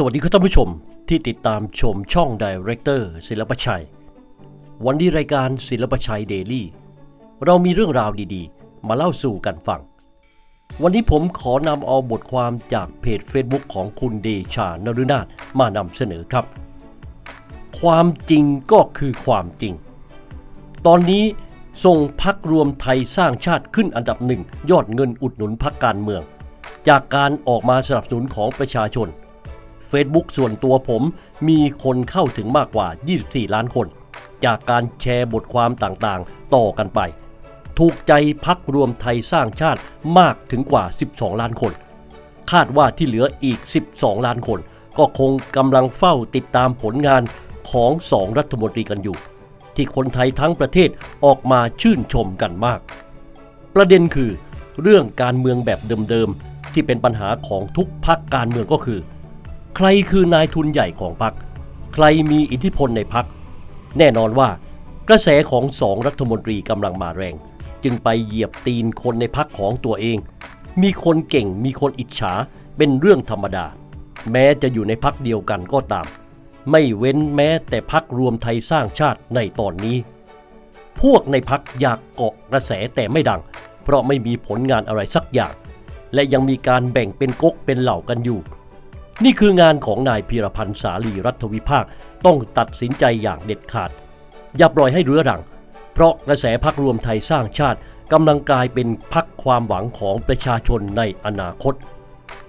สวัสดีครับท่านผู้ชมที่ติดตามชมช่องดีเรคเตอร์ศิลปชัย วันนี้รายการศิลปชัยเดลี่เรามีเรื่องราวดีๆ มาเล่าสู่กันฟัง วันนี้ผมขอนำเอาบทความจากเพจ Facebook ของคุณเดชานรุนาถมานำเสนอครับ ความจริงก็คือความจริง ตอนนี้ส่งพักรวมไทยสร้างชาติขึ้นอันดับหนึ่งยอดเงินอุดหนุนพักการเมือง จากการออกมาสนับสนุนของประชาชน Facebook ส่วนตัวผมมีคนเข้าถึงมากกว่า 24 ล้านคน จากการแชร์บทความต่างๆ ต่อกันไป ถูกใจพักรวมไทยสร้างชาติมากถึงกว่า 12 ล้านคน คาดว่าที่เหลืออีก 12 ล้านคน ก็คงกำลังเฝ้าติดตามผลงานของสองรัฐมนตรีกันอยู่ ที่คนไทยทั้งประเทศออกมาชื่นชมกันมาก ประเด็นคือ เรื่องการเมืองแบบเดิมๆที่เป็นปัญหาของทุกพักการเมืองก็คือ ใครคือนายทุนใหญ่ของพรรคใครมีอิทธิพลในพรรคแน่นอนว่ากระแสของสองรัฐมนตรีกำลังมาแรง จึงไปเหยียบตีนคนในพรรคของตัวเอง มีคนเก่งมีคนอิจฉาเป็นเรื่องธรรมดา แม้จะอยู่ในพรรคเดียวกันก็ตาม ไม่เว้นแม้แต่พรรครวมไทยสร้างชาติในตอนนี้ พวกในพรรคอยากเกาะกระแสแต่ไม่ดัง เพราะไม่มีผลงานอะไรสักอย่าง และยังมีการแบ่งเป็นก๊กเป็นเหล่ากันอยู่ นี่คืองานของนายพีรพันธ์สาลีรัฐวิภาค ต้องตัดสินใจอย่างเด็ดขาด อย่าปล่อยให้เรื้อรัง เพราะกระแสพักรวมไทยสร้างชาติกำลังกลายเป็นพักความหวังของประชาชนในอนาคต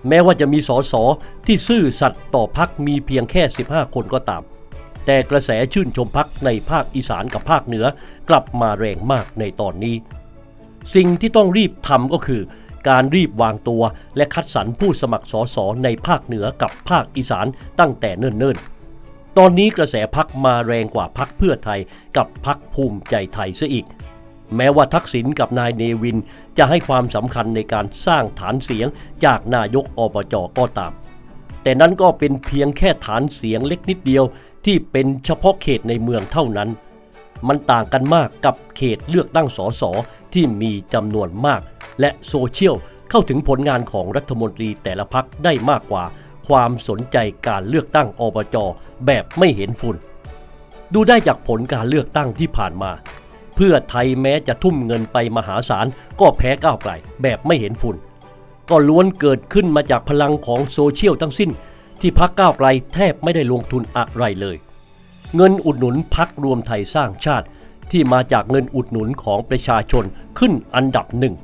แม้ว่าจะมีสสที่ซื่อสัตย์ต่อพักมีเพียงแค่ 15 คนก็ตาม แต่กระแสชื่นชมพักในภาคอีสานกับภาคเหนือกลับมาแรงมากในตอนนี้ สิ่งที่ต้องรีบทำก็คือ การรีบวางตัว และคัดสรรผู้สมัครสสในภาคเหนือกับภาคอีสานตั้งแต่เนิ่นๆ ตอนนี้กระแสพักมาแรงกว่าพักเพื่อไทยกับพักภูมิใจไทยซะอีก แม้ว่าทักษิณกับนายเนวินจะให้ความสำคัญในการสร้างฐานเสียงจากนายกอบจก็ตาม แต่นั้นก็เป็นเพียงแค่ฐานเสียงเล็กนิดเดียวที่เป็นเฉพาะเขตในเมืองเท่านั้นมันต่างกันมากกับเขตเลือกตั้งสสที่มีจำนวนมาก และโซเชียลเข้าถึงผลงานของรัฐมนตรีแต่ละพักได้มากกว่า ความสนใจการเลือกตั้งอบจแบบไม่เห็นฝุ่น ดูได้จากผลการเลือกตั้งที่ผ่านมา เพื่อไทยแม้จะทุ่มเงินไปมหาศาลก็แพ้ก้าวไกลแบบไม่เห็นฝุ่น ก็ล้วนเกิดขึ้นมาจากพลังของโซเชียลทั้งสิ้น ที่พักก้าวไกลแทบไม่ได้ลงทุนอะไรเลย เงินอุดหนุนพักรวมไทยสร้างชาติที่มาจากเงินอุดหนุนของประชาชนขึ้นอันดับหนึ่ง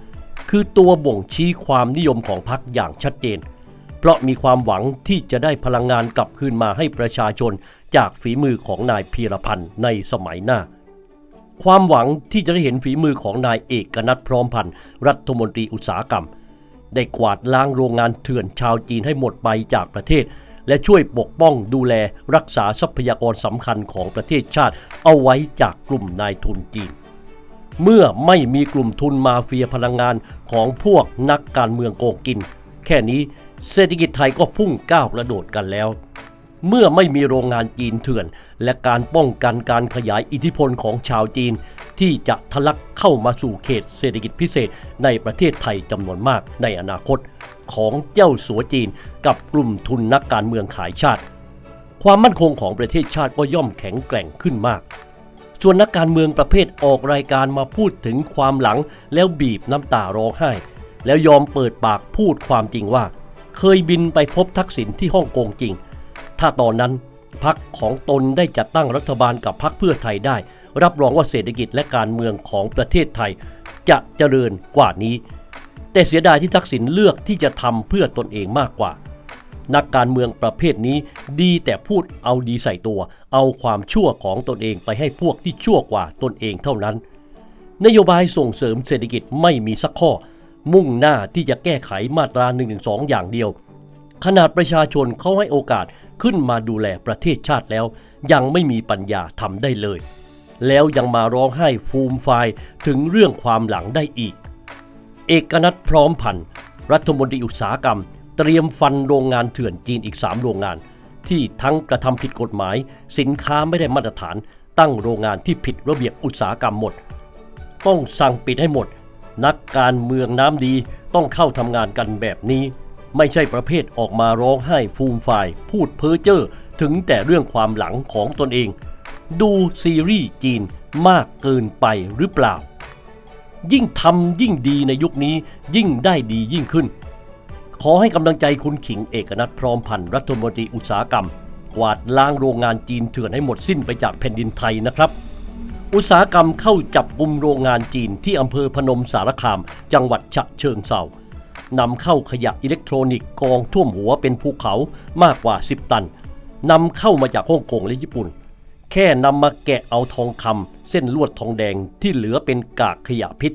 คือตัวบ่งชี้ความนิยมของพักอย่างชัดเจน เพราะมีความหวังที่จะได้พลังงานกลับคืนมาให้ประชาชนจากฝีมือของนายพีรพันธ์ในสมัยหน้า ความหวังที่จะได้เห็นฝีมือของนายเอกนัทพร้อมพันธ์รัฐมนตรีอุตสาหกรรม ได้กวาดล้างโรงงานเถื่อนชาวจีนให้หมดไปจากประเทศ และช่วยปกป้องดูแลรักษาทรัพยากรสำคัญของประเทศชาติเอาไว้จากกลุ่มนายทุนจีน เมื่อไม่มีกลุ่มทุนมาเฟียพลังงานของพวกนักการเมืองโกงกิน แค่นี้เศรษฐกิจไทยก็พุ่งก้าวกระโดดกันแล้ว เมื่อไม่มีโรงงานจีนเถื่อน และการป้องกันการขยายอิทธิพลของชาวจีน ที่จะทะลักเข้ามาสู่เขตเศรษฐกิจพิเศษในประเทศไทยจำนวนมากในอนาคต ของเจ้าสัวจีนกับกลุ่มทุนนักการเมืองขายชาติ ความมั่นคงของประเทศชาติก็ย่อมแข็งแกร่งขึ้นมาก ส่วนนักการเมืองประเภทออกรายการมาพูดถึงความหลัง แล้วบีบน้ำตาร้องไห้ แล้วยอมเปิดปากพูดความจริงว่า เคยบินไปพบทักษิณที่ฮ่องกงจริง ถ้าตอนนั้นพักของตนได้จัดตั้งรัฐบาลกับพักเพื่อไทยได้ รับรองว่าเศรษฐกิจและการเมืองของประเทศไทย จะเจริญกว่านี้ แต่เสียดายที่ทักษิณเลือกที่จะทำเพื่อตนเองมากกว่า นักการเมืองประเภทนี้ดีแต่พูดเอาดีใส่ตัว เอาความชั่วของตนเองไปให้พวกที่ชั่วกว่าตนเองเท่านั้น นโยบายส่งเสริมเศรษฐกิจไม่มีสักข้อ มุ่งหน้าที่จะแก้ไขมาตรา1นึอย่างเดียว ขนาดประชาชนเขาให้โอกาสขึ้นมาดูแลประเทศชาติแล้ว ยังไม่มีปัญญาทำได้เลย แล้วยังมาร้องไห้ฟูมฟายถึงเรื่องความหลังได้อีก เอกนัทพร้อมพันธ์รัฐมนตรีอุตสาหกรรม เตรียมฟันโรงงานเถื่อนจีนอีก 3 โรงงาน ที่ทั้งกระทำผิดกฎหมาย สินค้าไม่ได้มาตรฐาน ตั้งโรงงานที่ผิดระเบียบอุตสาหกรรมหมด ต้องสั่งปิดให้หมด นักการเมืองน้ำดีต้องเข้าทำงานกันแบบนี้ ไม่ใช่ประเภทออกมาร้องไห้ฟูมฟาย พูดเพ้อเจ้อถึงแต่เรื่องความหลังของตนเอง ดูซีรีส์จีนมากเกินไปหรือเปล่า ยิ่งทำยิ่งดีในยุคนี้ยิ่งได้ดียิ่งขึ้น ขอให้กำลังใจคุณขิงเอกนัทพร้อมพันธ์รัฐมนตรีอุตสาหกรรม กวาดล้างโรงงานจีนเถื่อนให้หมดสิ้นไปจากแผ่นดินไทยนะครับ อุตสาหกรรมเข้าจับกลุ่มโรงงานจีนที่อำเภอพนมสารคาม จังหวัดฉะเชิงเซานำเข้าขยะอิเล็กทรอนิกส์กองท่วมหัวเป็นภูเขามากกว่า 10 ตันนำเข้ามาจากฮ่องกงและญี่ปุ่น แค่นำมาแกะเอาทองคำเส้นลวดทองแดงที่เหลือเป็นกากขยะพิษ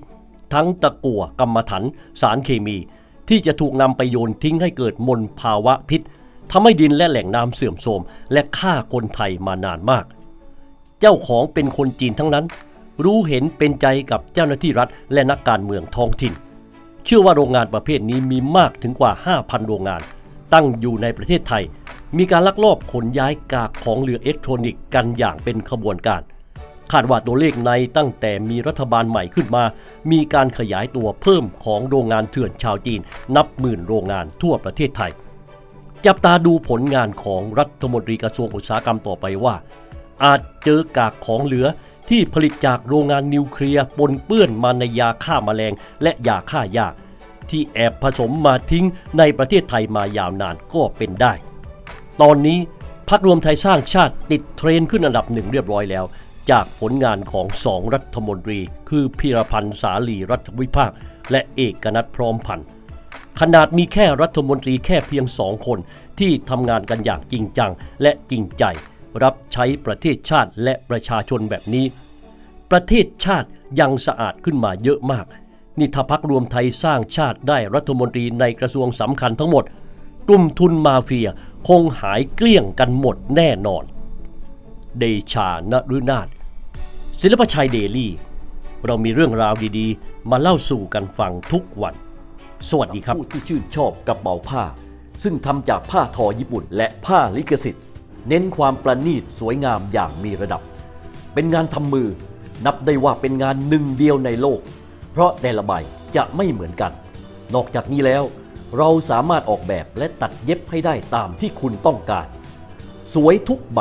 ทั้งตะกั่วกรรมถันสารเคมี ที่จะถูกนำไปโยนทิ้งให้เกิดมลภาวะพิษทำให้ดินและแหล่งน้ำเสื่อมโทรมและฆ่าคนไทยมานานมาก เจ้าของเป็นคนจีนทั้งนั้น รู้เห็นเป็นใจกับเจ้าหน้าที่รัฐและนักการเมืองท้องถิ่น เชื่อว่าโรงงานประเภทนี้มีมากถึงกว่า 5,000 โรงงาน ตั้งอยู่ในประเทศไทย มีการลักลอบขนย้ายกากของเหลืออิเล็กทรอนิกส์กันอย่างเป็นขบวนการ คาดว่าตัวเลขในตั้งแต่มีรัฐบาลใหม่ขึ้นมา มีการขยายตัวเพิ่มของโรงงานเถื่อนชาวจีน นับหมื่นโรงงานทั่วประเทศไทย จับตาดูผลงานของรัฐมนตรีกระทรวงอุตสาหกรรมต่อไปว่า อาจเจอกากของเหลือที่ผลิตจากโรงงานนิวเคลียร์ปนเปื้อนมาในยาฆ่ามาแมลง และยาฆ่าหญ้าที่แอบผสมมาทิ้งในประเทศไทยมายาวนานก็เป็นได้ ตอนนี้พักรวมไทยสร้างชาติติดเทรนขึ้นอันดับหนึ่งเรียบร้อยแล้ว จากผลงานของสองรัฐมนตรี คือพีรพันธ์สาลีรัฐวิภาค และเอกนัทพร้อมพันธ์ขนาดมีแค่รัฐมนตรีแค่เพียงสองคนที่ทำงานกันอย่างจริงจังและจริงใจ รับใช้ประเทศชาติและประชาชนแบบนี้ ประเทศชาติยังสะอาดขึ้นมาเยอะมากนี่ถ้าพักรวมไทยสร้างชาติได้รัฐมนตรีในกระทรวงสำคัญทั้งหมด กลุ่มทุนมาเฟียคงหายเกลี้ยงกันหมดแน่นอน เดชานฤนาถศิลปชัยเดลี่ เรามีเรื่องราวดีๆ มาเล่าสู่กันฟังทุกวัน สวัสดีครับผู้ที่ชื่นชอบกระเป๋าผ้า ซึ่งทำจากผ้าทอญี่ปุ่น และผ้าลิขสิทธิ์ เน้นความประณีตสวยงามอย่างมีระดับ เป็นงานทำมือ นับได้ว่าเป็นงานหนึ่งเดียวในโลก เพราะแต่ละใบจะไม่เหมือนกัน นอกจากนี้แล้วเราสามารถออกแบบและตัดเย็บให้ได้ตามที่คุณต้องการ สวยทุกใบ